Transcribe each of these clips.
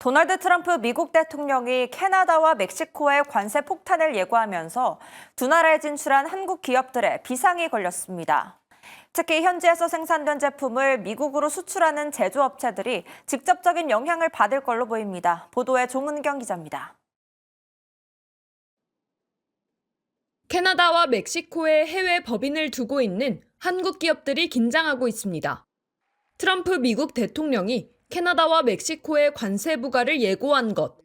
도널드 트럼프 미국 대통령이 캐나다와 멕시코의 관세 폭탄을 예고하면서 두 나라에 진출한 한국 기업들의 비상이 걸렸습니다. 특히 현지에서 생산된 제품을 미국으로 수출하는 제조업체들이 직접적인 영향을 받을 걸로 보입니다. 보도에 종은경 기자입니다. 캐나다와 멕시코에 해외 법인을 두고 있는 한국 기업들이 긴장하고 있습니다. 트럼프 미국 대통령이 캐나다와 멕시코의 관세 부과를 예고한 것.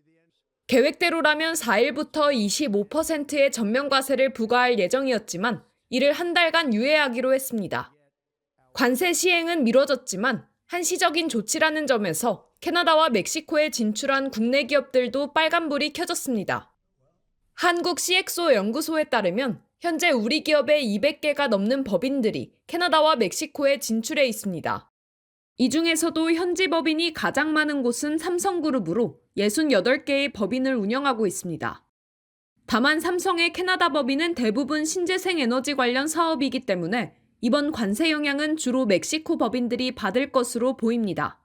계획대로라면 4일부터 25%의 전면과세를 부과할 예정이었지만 이를 한 달간 유예하기로 했습니다. 관세 시행은 미뤄졌지만 한시적인 조치라는 점에서 캐나다와 멕시코에 진출한 국내 기업들도 빨간불이 켜졌습니다. 한국 CXO 연구소에 따르면 현재 우리 기업의 200개가 넘는 법인들이 캐나다와 멕시코에 진출해 있습니다. 이 중에서도 현지 법인이 가장 많은 곳은 삼성그룹으로 68개의 법인을 운영하고 있습니다. 다만 삼성의 캐나다 법인은 대부분 신재생 에너지 관련 사업이기 때문에 이번 관세 영향은 주로 멕시코 법인들이 받을 것으로 보입니다.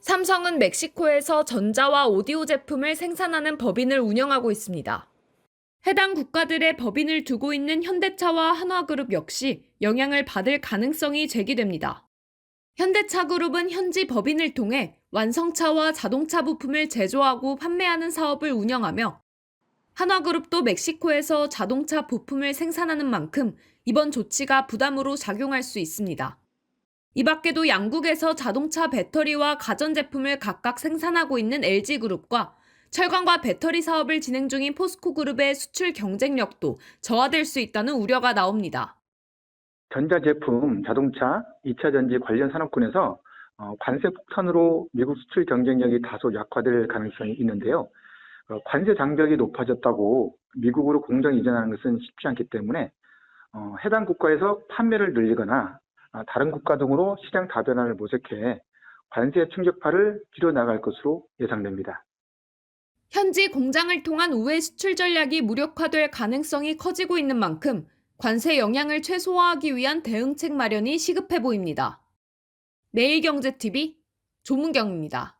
삼성은 멕시코에서 전자와 오디오 제품을 생산하는 법인을 운영하고 있습니다. 해당 국가들의 법인을 두고 있는 현대차와 한화그룹 역시 영향을 받을 가능성이 제기됩니다. 현대차 그룹은 현지 법인을 통해 완성차와 자동차 부품을 제조하고 판매하는 사업을 운영하며 한화그룹도 멕시코에서 자동차 부품을 생산하는 만큼 이번 조치가 부담으로 작용할 수 있습니다. 이 밖에도 양국에서 자동차 배터리와 가전제품을 각각 생산하고 있는 LG그룹과 철강과 배터리 사업을 진행 중인 포스코그룹의 수출 경쟁력도 저하될 수 있다는 우려가 나옵니다. 전자제품, 자동차, 2차 전지 관련 산업군에서 어, 관세 폭탄으로 미국 수출 경쟁력이 다소 약화될 가능성이 있는데요. 어, 관세 장벽이 높아졌다고 미국으로 공장 이전하는 것은 쉽지 않기 때문에 어, 해당 국가에서 판매를 늘리거나 아, 다른 국가 등으로 시장 다변화를 모색해 관세 충격파를 줄여나갈 것으로 예상됩니다. 현지 공장을 통한 우회 수출 전략이 무력화될 가능성이 커지고 있는 만큼 관세 영향을 최소화하기 위한 대응책 마련이 시급해 보입니다. 매일경제TV 조문경입니다.